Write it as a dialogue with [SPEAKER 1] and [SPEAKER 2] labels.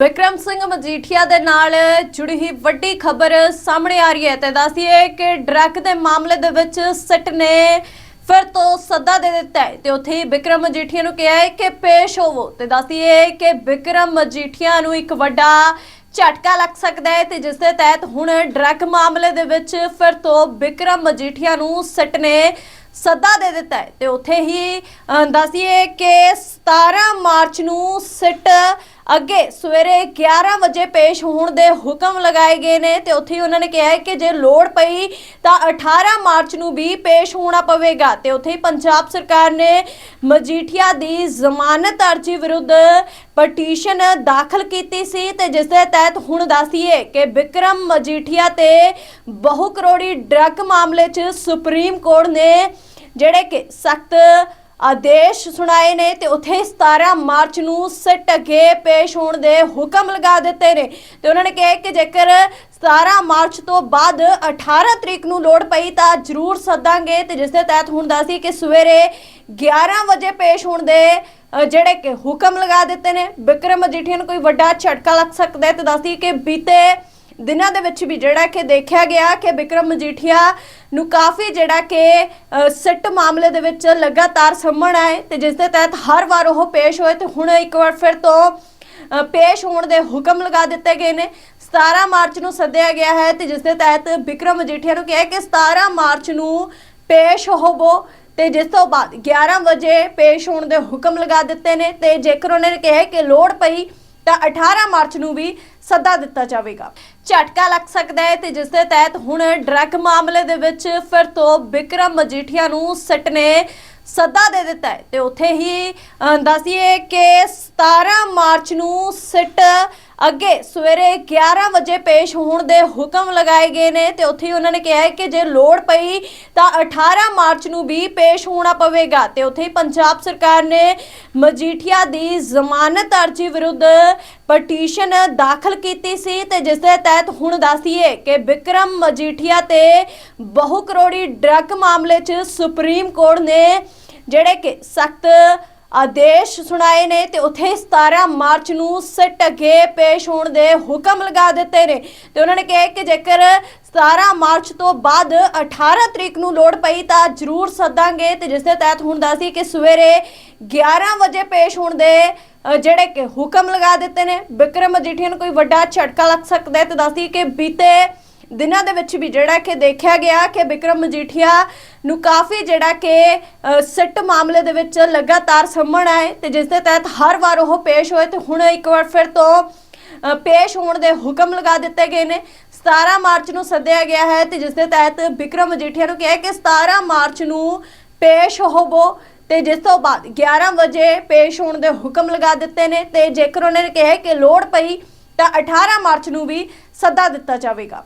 [SPEAKER 1] ਵਿਕਰਮ ਸਿੰਘ ਮਜੀਠੀਆ ਦੇ ਨਾਲ ਜੁੜੀ ਹੀ ਵੱਡੀ ਖਬਰ ਸਾਹਮਣੇ ਆ ਰਹੀ ਹੈ ਤੇ ਦੱਸਦੀਏ ਕਿ ਡਰੱਗ ਦੇ ਮਾਮਲੇ ਦੇ ਵਿੱਚ ਸਿੱਟ ਨੇ ਫਿਰ ਤੋਂ ਸੱਦਾ ਦੇ ਦਿੱਤਾ ਹੈ ਤੇ ਉੱਥੇ ਹੀ ਵਿਕਰਮ ਮਜੀਠੀਆ ਨੂੰ ਕਿਹਾ ਹੈ ਕਿ ਪੇਸ਼ ਹੋਵੋ ਤੇ ਦੱਸਦੀਏ ਕਿ ਵਿਕਰਮ ਮਜੀਠੀਆ ਨੂੰ ਇੱਕ ਵੱਡਾ ਝਟਕਾ ਲੱਗ ਸਕਦਾ ਹੈ ਤੇ ਜਿਸ ਦੇ ਤਹਿਤ ਹੁਣ ਡਰੱਗ ਮਾਮਲੇ ਦੇ ਵਿੱਚ ਫਿਰ ਤੋਂ ਵਿਕਰਮ ਮਜੀਠੀਆ ਨੂੰ ਸਿੱਟ ਨੇ ਸੱਦਾ ਦੇ ਦਿੱਤਾ ਹੈ ਤੇ ਉੱਥੇ ਹੀ ਅਹ, ਦੱਸੀਏ ਕਿ 17 ਮਾਰਚ ਨੂੰ ਸਿੱਟ ਅੱਗੇ ਸਵੇਰੇ 11 ਵਜੇ ਪੇਸ਼ ਹੋਣ ਦੇ ਹੁਕਮ ਲਗਾਏ ਗਏ ਨੇ ਤੇ ਉੱਥੇ ਹੀ ਉਹਨਾਂ ਨੇ ਕਿਹਾ ਹੈ ਕਿ ਜੇ ਲੋੜ ਪਈ ਤਾਂ 18 ਮਾਰਚ ਨੂੰ ਵੀ ਪੇਸ਼ ਹੋਣਾ ਪਵੇਗਾ। ਤੇ ਉੱਥੇ ਹੀ ਪੰਜਾਬ ਸਰਕਾਰ ਨੇ ਮਜੀਠੀਆ ਦੀ ਜ਼ਮਾਨਤ ਅਰਜ਼ੀ ਵਿਰੁੱਧ ਪਟੀਸ਼ਨ ਦਾਖਲ ਕੀਤੀ ਸੀ ਤੇ ਜਿਸ ਦੇ ਤਹਿਤ ਹੁਣ ਦੱਸੀਏ ਕਿ ਵਿਕਰਮ ਮਜੀਠੀਆ ਤੇ ਬਹੁ ਕਰੋੜੀ ਡਰੱਗ ਮਾਮਲੇ 'ਚ ਸੁਪਰੀਮ ਕੋਰਟ ਨੇ ਜਿਹੜੇ ਕਿ ਸਖਤ ਆਦੇਸ਼ ਸੁਣਾਏ ਨੇ ਤੇ ਉੱਥੇ 17 ਮਾਰਚ ਨੂੰ ਸਿੱਟ ਅੱਗੇ ਪੇਸ਼ ਹੋਣ ਦੇ ਹੁਕਮ ਲਗਾ ਦਿੱਤੇ ਨੇ। ਤੇ ਉਹਨਾਂ ਨੇ ਕਿਹਾ ਕਿ ਜੇਕਰ 17 ਮਾਰਚ ਤੋਂ ਬਾਅਦ 18 ਤਰੀਕ ਨੂੰ ਲੋੜ ਪਈ ਤਾਂ ਜ਼ਰੂਰ ਸੱਦਾਂਗੇ ਤੇ ਜਿਸ ਦੇ ਤਹਿਤ ਹੁਣ ਦੱਸੀ ਕਿ ਸਵੇਰੇ 11 ਵਜੇ ਪੇਸ਼ ਹੋਣ ਦੇ ਜਿਹੜੇ ਕਿ ਹੁਕਮ ਲਗਾ ਦਿੱਤੇ ਨੇ। ਬਿਕਰਮ ਅਜੀਠੀਆ ਨੂੰ ਕੋਈ ਵੱਡਾ ਝਟਕਾ ਲੱਗ ਸਕਦਾ ਹੈ ਤੇ ਦੱਸੀ ਕਿ ਬੀਤੇ ਦਿਨਾਂ ਦੇ ਵਿੱਚ ਵੀ ਜਿਹੜਾ ਕਿ ਦੇਖਿਆ ਗਿਆ ਕਿ ਵਿਕਰਮ ਮਜੀਠੀਆ ਨੂੰ ਕਾਫੀ ਜਿਹੜਾ ਕਿ ਸਿੱਟ ਮਾਮਲੇ ਦੇ ਵਿੱਚ ਲਗਾਤਾਰ ਸੰਮਣ ਆਏ ਤੇ ਜਿਸ ਦੇ ਤਹਿਤ ਹਰ ਵਾਰ ਉਹ ਪੇਸ਼ ਹੋਏ ਤੇ ਹੁਣ ਇੱਕ ਵਾਰ ਫਿਰ ਤੋਂ ਪੇਸ਼ ਹੋਣ ਦੇ ਹੁਕਮ ਲਗਾ ਦਿੱਤੇ ਗਏ ਨੇ। 17 ਮਾਰਚ ਨੂੰ ਸੱਦਿਆ ਗਿਆ ਹੈ ਤੇ ਜਿਸ ਦੇ ਤਹਿਤ ਵਿਕਰਮ ਮਜੀਠੀਆ ਨੂੰ ਕਿਹਾ ਕਿ 17 ਮਾਰਚ ਨੂੰ ਪੇਸ਼ ਹੋਵੋ ਤੇ ਜਿਸ ਤੋਂ ਬਾਅਦ 11 ਵਜੇ ਪੇਸ਼ ਹੋਣ ਦੇ ਹੁਕਮ ਲਗਾ ਦਿੱਤੇ ਨੇ ਤੇ ਜੇਕਰ ਉਹਨਾਂ ਨੇ ਕਿਹਾ ਕਿ ਲੋੜ ਪਈ ਤਾਂ 18 ਮਾਰਚ ਨੂੰ ਵੀ ਸੱਦਾ ਦਿੱਤਾ ਜਾਵੇਗਾ। ਝਟਕਾ ਲੱਗ ਸਕਦਾ ਹੈ ਤੇ ਜਿਸ ਦੇ ਤਹਿਤ ਹੁਣ ਡਰੱਗ ਮਾਮਲੇ ਦੇ ਵਿੱਚ ਫਿਰ ਤੋਂ ਬਿਕਰਮ ਮਜੀਠੀਆ ਨੂੰ ਸਿੱਟ ਨੇ ਸੱਦਾ ਦੇ ਦਿੱਤਾ ਹੈ। ਤੇ ਉੱਥੇ ਹੀ ਅ, ਕਿ 17 ਮਾਰਚ ਨੂੰ ਸਿੱਟ ਅੱਗੇ ਸਵੇਰੇ 11 ਵਜੇ ਪੇਸ਼ ਹੋਣ ਦੇ ਹੁਕਮ ਲਗਾਏ ਗਏ ਨੇ ਤੇ ਉੱਥੇ ਹੀ ਉਹਨਾਂ ਨੇ ਕਿਹਾ ਹੈ ਕਿ ਜੇ ਲੋੜ ਪਈ ਤਾਂ 18 ਮਾਰਚ ਨੂੰ ਵੀ ਪੇਸ਼ ਹੋਣਾ ਪਵੇਗਾ ਤੇ ਉੱਥੇ ਹੀ ਪੰਜਾਬ ਸਰਕਾਰ ਨੇ ਮਜੀਠੀਆ ਦੀ ਜ਼ਮਾਨਤ ਅਰਜ਼ੀ ਵਿਰੁੱਧ ਪਟੀਸ਼ਨ ਦਾਖਲ ਕੀਤੀ ਸੀ ਤੇ ਜਿਸ ਦੇ ਤਹਿਤ ਹੁਣ ਦੱਸੀਏ ਕਿ ਵਿਕਰਮ ਮਜੀਠੀਆ ਤੇ ਬਹੁ ਕਰੋੜੀ ਡਰੱਗ ਮਾਮਲੇ 'ਚ ਸੁਪਰੀਮ ਕੋਰਟ ਨੇ ਜਿਹੜੇ ਕਿ ਸਖਤ ਆਦੇਸ਼ ਸੁਣਾਏ ਨੇ ਤੇ ਉੱਥੇ 17 ਮਾਰਚ ਨੂੰ ਸਿੱਟ ਅੱਗੇ ਪੇਸ਼ ਹੋਣ ਦੇ ਹੁਕਮ ਲਗਾ ਦਿੱਤੇ ਨੇ। ਤੇ ਉਹਨਾਂ ਨੇ ਕਿਹਾ ਕਿ ਜੇਕਰ 17 ਮਾਰਚ ਤੋਂ ਬਾਅਦ 18 ਤਰੀਕ ਨੂੰ ਲੋੜ ਪਈ ਤਾਂ ਜ਼ਰੂਰ ਸੱਦਾਂਗੇ ਤੇ ਜਿਸ ਦੇ ਤਹਿਤ ਹੁਣ ਦੱਸੀ ਕਿ ਸਵੇਰੇ 11 ਵਜੇ ਪੇਸ਼ ਹੋਣ ਦੇ ਜਿਹੜੇ ਕਿ ਹੁਕਮ ਲਗਾ ਦਿੱਤੇ ਨੇ। ਬਿਕਰਮ ਅਜੀਠੀਆ ਨੂੰ ਕੋਈ ਵੱਡਾ ਝਟਕਾ ਲੱਗ ਸਕਦਾ ਹੈ ਤੇ ਦੱਸੀ ਕਿ ਬੀਤੇ ਦਿਨਾਂ ਦੇ ਵਿੱਚ ਵੀ ਜਿਹੜਾ ਕਿ ਦੇਖਿਆ ਗਿਆ ਕਿ ਵਿਕਰਮ ਮਜੀਠੀਆ ਨੂੰ ਕਾਫੀ ਜਿਹੜਾ ਕਿ ਸਿੱਟ ਮਾਮਲੇ ਦੇ ਵਿੱਚ ਲਗਾਤਾਰ ਸੰਮਣ ਆਏ ਤੇ ਜਿਸ ਦੇ ਤਹਿਤ ਹਰ ਵਾਰ ਉਹ ਪੇਸ਼ ਹੋਏ ਤੇ ਹੁਣ ਇੱਕ ਵਾਰ ਫਿਰ ਤੋਂ ਪੇਸ਼ ਹੋਣ ਦੇ ਹੁਕਮ ਲਗਾ ਦਿੱਤੇ ਗਏ ਨੇ। 17 ਮਾਰਚ ਨੂੰ ਸੱਦਿਆ ਗਿਆ ਹੈ ਤੇ ਜਿਸ ਦੇ ਤਹਿਤ ਵਿਕਰਮ ਮਜੀਠੀਆ ਨੂੰ ਕਿਹਾ ਕਿ 17 ਮਾਰਚ ਨੂੰ ਪੇਸ਼ ਹੋਵੋ ਤੇ ਜਿਸ ਤੋਂ ਬਾਅਦ 11 ਵਜੇ ਪੇਸ਼ ਹੋਣ ਦੇ ਹੁਕਮ ਲਗਾ ਦਿੱਤੇ ਨੇ ਤੇ ਜੇਕਰ ਉਹਨਾਂ ਨੇ ਕਿਹਾ ਕਿ ਲੋੜ ਪਈ ਤਾਂ 18 ਮਾਰਚ ਨੂੰ ਵੀ ਸੱਦਾ ਦਿੱਤਾ ਜਾਵੇਗਾ।